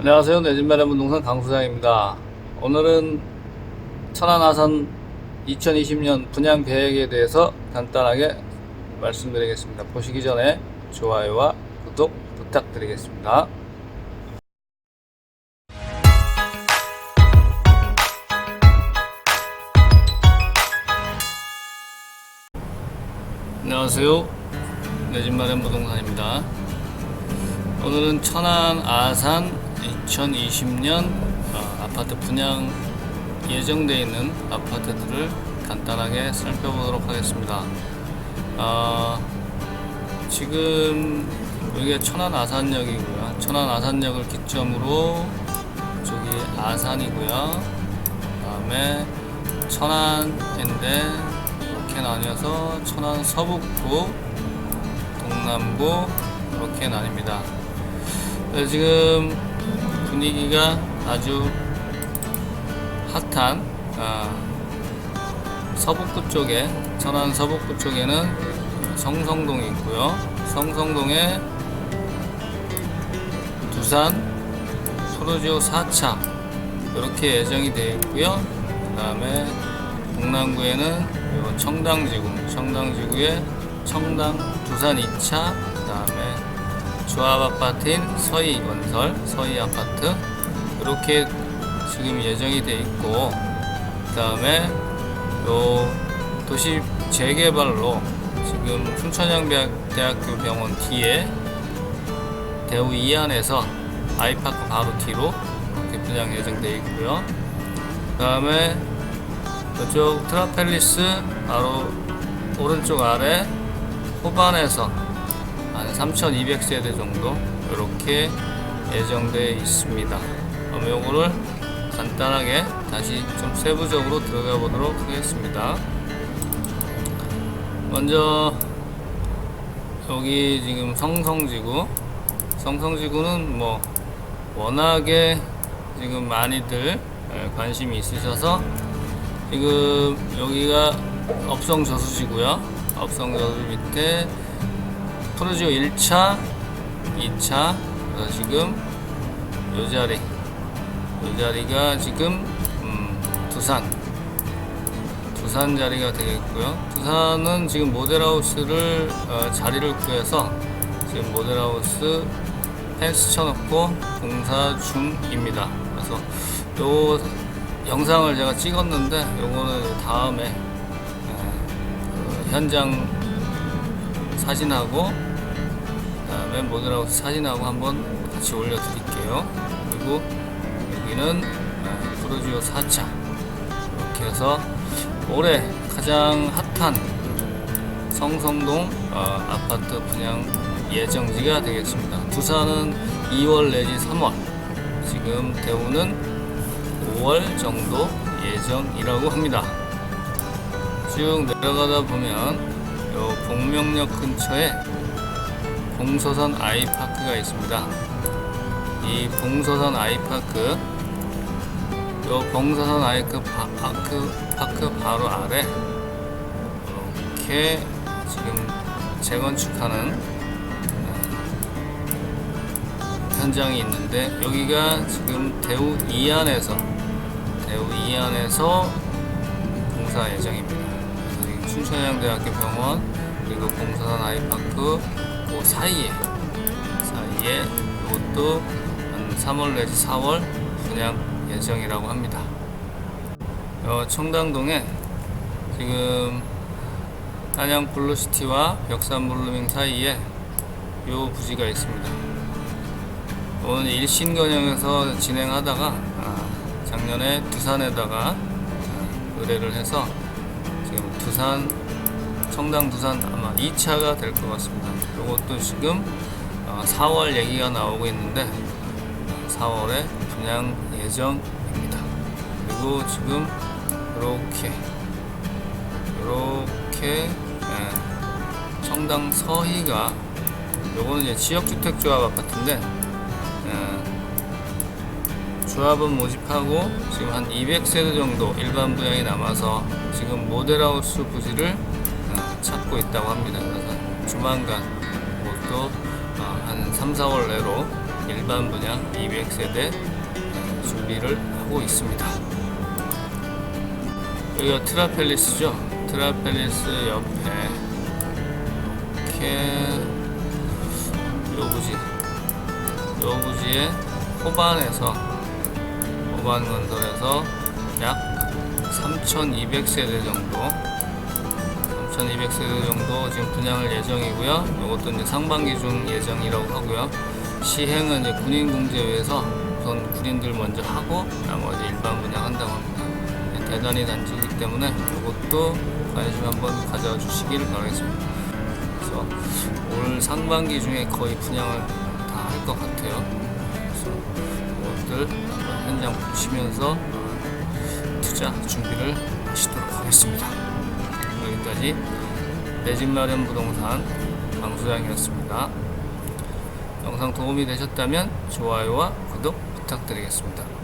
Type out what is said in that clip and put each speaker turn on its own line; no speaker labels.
안녕하세요. 내집마련 부동산 강수장입니다. 오늘은 천안아산 2020년 분양 계획에 대해서 간단하게 말씀드리겠습니다. 보시기 전에 좋아요와 구독 부탁드리겠습니다. 안녕하세요. 내집마련 부동산입니다. 오늘은 천안 아산 2020년 어, 아파트 분양 예정되어 있는 아파트들을 간단하게 살펴보도록 하겠습니다. 어, 지금 여기가 천안 아산역이고요. 천안 아산역을 기점으로 저기 아산이고요. 그다음에 천안인데 이렇게 나뉘어서 천안 서북부, 동남부 이렇게 나뉩니다. 네, 지금 분위기가 아주 핫한 아, 서북부 쪽에 천안 서북부 쪽에는 성성동이 있고요. 성성동에 두산 프로지오 4차 이렇게 예정이 되어 있고요. 그 다음에 동남구에는 요 청당지구, 청당지구에 청당 두산 2차, 그 다음에 조합 아파트인 서희 건설, 서희 아파트 이렇게 지금 예정이 돼 있고 그 다음에 요 도시 재개발로 지금 춘천향대학교 병원 뒤에 대우 이안에서 아이파크 바로 뒤로 이렇게 분양 예정돼 있고요. 그 다음에 이쪽 트라펠리스 바로 오른쪽 아래 호반에서 한 3,200세대 정도 이렇게 예정되어 있습니다. 그럼 요거를 간단하게 다시 좀 세부적으로 들어가 보도록 하겠습니다. 먼저 여기 지금 성성지구 성성지구는 뭐 워낙에 지금 많이들 예, 관심이 있으셔서 지금 여기가 업성 저수지고요. 업성 저수 밑에 프로지오 1차, 2차, 그래서 지금 요 자리, 요 자리가 지금 음, 두산, 두산 자리가 되겠고요. 두산은 지금 모델하우스를 어, 자리를 구해서 지금 모델하우스 펜스 쳐놓고 공사 중입니다. 그래서 요 영상을 제가 찍었는데 요거는 다음에 에, 그 현장 사진하고 그 다음에 모델하우스 사진하고 한번 같이 올려드릴게요. 그리고 여기는 에, 프로지오 4차 이렇게 해서 올해 가장 핫한 성성동 어, 아파트 분양 예정지가 되겠습니다. 두산은 2월 내지 3월, 지금 대우는 5월 정도 예정이라고 합니다. 쭉 내려가다 보면 요 복명역 근처에 봉서선 아이파크가 있습니다. 이 봉서선 아이파크 요 봉서선 아이크 파, 파크, 바로 아래 이렇게 지금 재건축하는 어, 현장이 있는데 여기가 지금 대우 이안에서 대우 이안에서 공사 예정입니다. 춘천향대학교 병원 그리고 봉사산 아이파크 그 사이에 사이에 이것도 한 3월 내지 4월 분양 예정이라고 합니다. 어, 청담동에 지금 한양 블루시티와 벽산 블루밍 사이에 요 부지가 있습니다. 오늘 일신건영에서 진행하다가 아, 작년에 두산에다가 아, 의뢰를 해서 지금 두산 청당 두산 아마 2차가 될 것 같습니다. 이것도 지금 어, 4월 얘기가 나오고 있는데 4월에 분양 예정입니다. 그리고 지금 이렇게 이렇게 예, 청당 서희가 요거는 이제 지역주택조합 아파트인데 예, 조합은 모집하고 지금 한 200세대 정도 일반 분양이 남아서 지금 모델하우스 부지를 어, 찾고 있다고 합니다. 그래서 조만간 그것도 어, 한 3, 4월 내로 일반 분양 200세대 준비를 하고 있습니다. 여기가 트라펠리스죠. 트라펠리스 옆에 이렇게 요 부지 요 부지에 호반에서 호반 건설에서 약 3,200세대 정도 3,200세대 정도 지금 분양을 예정이고요. 이것도 이제 상반기 중 예정이라고 하고요. 시행은 이제 군인 공제위에서 우선 군인들 먼저 하고 나머지 일반 분양한다고 합니다. 네, 대단히 단지이기 때문에 이것도 관심 한번 가져주시길 바라겠습니다. 그래서 올 상반기 중에 거의 분양을 다 할 것 같아요. 그래서 이것들 현장 보시면서 투자 준비를 하시도록 하겠습니다. 여기까지 내 집 마련 부동산 강수장이었습니다. 영상 도움이 되셨다면 좋아요와 구독 부탁드리겠습니다.